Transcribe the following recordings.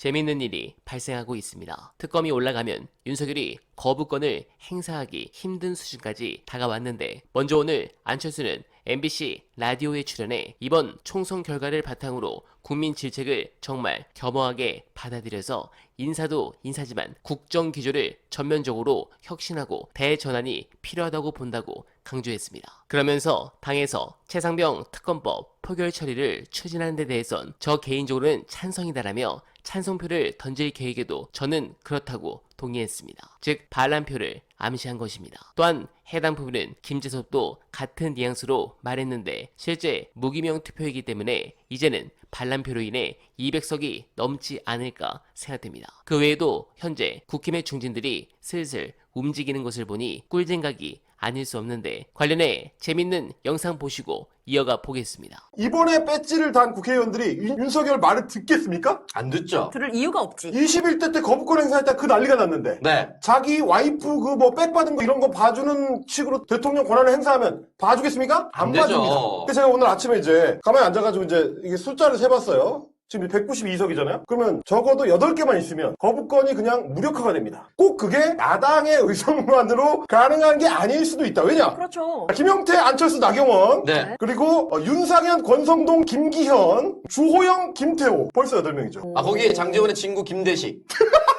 재밌는 일이 발생하고 있습니다. 특검이 올라가면 윤석열이 거부권을 행사하기 힘든 수준까지 다가왔는데 먼저 오늘 안철수는 MBC 라디오에 출연해 이번 총선 결과를 바탕으로 국민 질책을 정말 겸허하게 받아들여서 인사도 인사지만 국정 기조를 전면적으로 혁신하고 대전환이 필요하다고 본다고 강조했습니다. 그러면서 당에서 최상병 특검법 표결 처리를 추진하는 데 대해선 저 개인적으로는 찬성이다라며 찬성표를 던질 계획에도 저는 그렇다고 동의했습니다. 즉 반란표를 암시한 것입니다. 또한 해당 부분은 김재섭도 같은 뉘앙스로 말했는데 실제 무기명 투표이기 때문에 이제는 반란표로 인해 200석이 넘지 않을까 생각됩니다. 그 외에도 현재 국힘의 중진들이 슬슬 움직이는 것을 보니 꿀잼각이 아닐 수 없는데 관련해 재밌는 영상 보시고 이어가 보겠습니다. 이번에 배지를 단 국회의원들이 윤- 윤석열 말을 듣겠습니까? 안 듣죠? 들을 이유가 없지. 21대 때 거부권 행사했다 그 난리가 났는데 네. 자기 와이프 그 뭐 백받은 거 이런 거 봐주는 식으로 대통령 권한을 행사하면 봐주겠습니까? 안 안 되죠. 봐줍니다. 그래서 제가 오늘 아침에 이제 가만히 앉아가지고 이제 이게 숫자를 세봤어요. 지금 192석이잖아요? 그러면 적어도 8개만 있으면 거부권이 그냥 무력화가 됩니다. 꼭 그게 야당의 의석만으로 가능한 게 아닐 수도 있다. 왜냐? 그렇죠. 김영태, 안철수, 나경원 네. 그리고 어, 윤상현, 권성동, 김기현, 주호영, 김태호 벌써 8명이죠. 아, 거기에 장재원의 친구 김대식.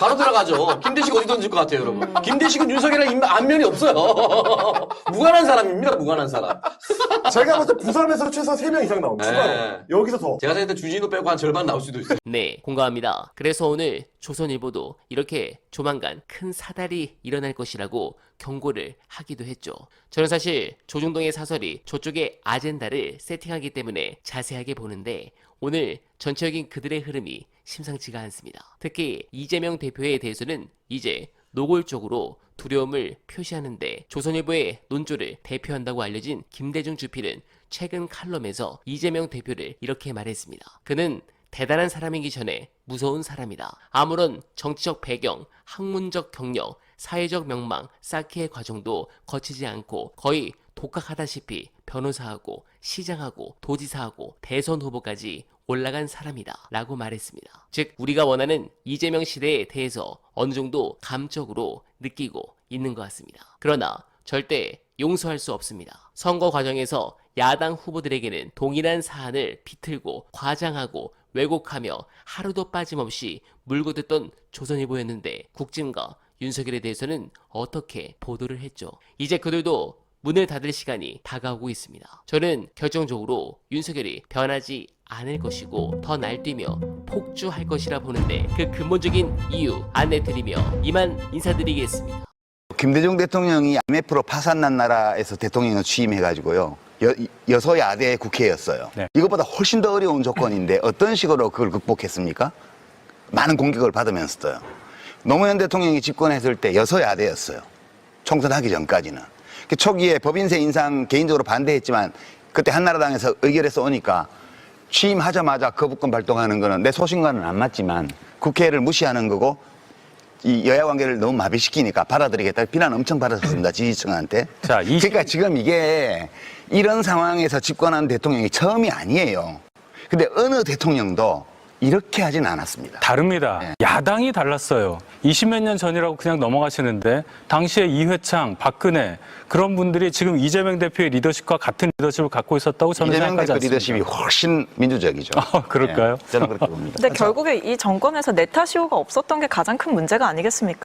바로 들어가죠. 김대식 어디 던질 것 같아요, 여러분? 김대식은 윤석열이랑 인면- 안면이 없어요. 무관한 사람입니다, 무관한 사람. 제가 봤을 때 부산에서 최소 3명 이상 나옵니다. 네. 추가로. 여기서 더. 제가 생각할 때 주진우 빼고 한 절반 나올 수도 있어요. 네, 공감합니다. 그래서 오늘 조선일보도 이렇게 조만간 큰 사달이 일어날 것이라고 경고를 하기도 했죠. 저는 사실 조중동의 사설이 저쪽의 아젠다를 세팅하기 때문에 자세하게 보는데 오늘 전체적인 그들의 흐름이 심상치가 않습니다. 특히 이재명 대표에 대해서는 이제 노골적으로 두려움을 표시하는데 조선일보의 논조를 대표한다고 알려진 김대중 주필은 최근 칼럼에서 이재명 대표를 이렇게 말했습니다. 그는 대단한 사람이기 전에 무서운 사람이다. 아무런 정치적 배경, 학문적 경력, 사회적 명망, 쌓기의 과정도 거치지 않고 거의 독학하다시피 변호사하고 시장하고 도지사하고 대선 후보까지 올라간 사람이다. 라고 말했습니다. 즉, 우리가 원하는 이재명 시대에 대해서 어느 정도 감적으로 느끼고 있는 것 같습니다. 그러나 절대 용서할 수 없습니다. 선거 과정에서 야당 후보들에게는 동일한 사안을 비틀고 과장하고 왜곡하며 하루도 빠짐없이 물고 듣던 조선일보였는데 국진과 윤석열에 대해서는 어떻게 보도를 했죠? 이제 그들도 문을 닫을 시간이 다가오고 있습니다. 저는 결정적으로 윤석열이 변하지 않을 것이고 더 날뛰며 폭주할 것이라 보는데 그 근본적인 이유 안내 드리며 이만 인사드리겠습니다. 김대중 대통령이 IMF로 파산난 나라에서 대통령을 취임해가지고요. 여, 여소야대 국회였어요. 네. 이것보다 훨씬 더 어려운 조건인데 어떤 식으로 그걸 극복했습니까? 많은 공격을 받으면서도요. 노무현 대통령이 집권했을 때 여소야대였어요. 총선하기 전까지는. 그 초기에 법인세 인상 개인적으로 반대했지만 그때 한나라당에서 의결해서 오니까 취임하자마자 거부권 발동하는 거는 내 소신과는 안 맞지만 국회를 무시하는 거고 이 여야 관계를 너무 마비시키니까 받아들이겠다 비난 엄청 받았습니다 지지층한테. 자, 이- 그러니까 지금 이게 이런 상황에서 집권한 대통령이 처음이 아니에요. 근데 어느 대통령도 이렇게 하진 않았습니다. 다릅니다. 네. 야당이 달랐어요. 20몇 년 전이라고 그냥 넘어가시는데 당시에 이회창, 박근혜 그런 분들이 지금 이재명 대표의 리더십과 같은 리더십을 갖고 있었다고 저는 이재명 생각하지 대표 않습니다. 리더십이 훨씬 민주적이죠. 아, 그럴까요? 예, 저는 그렇게 봅니다. 근데 결국에 이 정권에서 내타시오가 없었던 게 가장 큰 문제가 아니겠습니까?